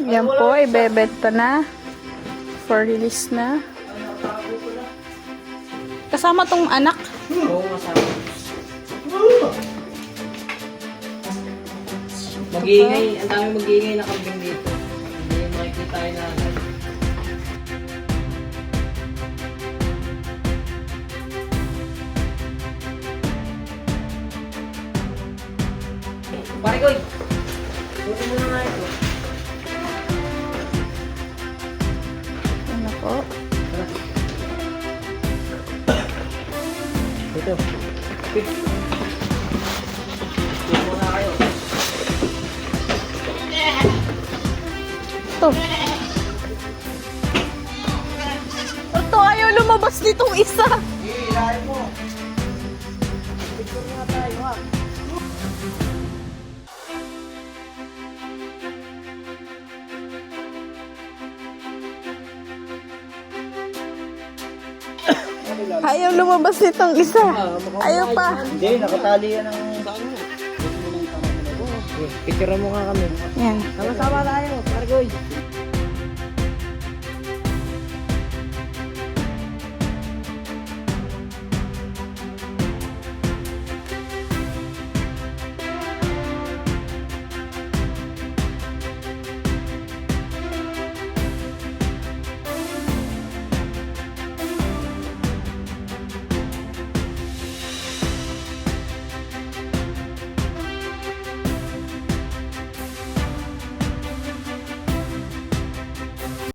Yan po, ibebenta na. For release na. Kasama tong anak. Oo, masama. Mag-iingay, ang dami mag-iingay na kambing dito. Hindi makikita yun na agad. Pare ko, Buti mo na nga ito. Po? Ito. Ito. Ito, ayaw lumabas nitong isa. Hihilahin mo. Picture nga tayo ha. Ayaw lumabas nitong isa. Ayaw pa. Hindi, nakatali yan ng... Picture mo nga kami. Yan. Sama-sama tayo, Pargoy.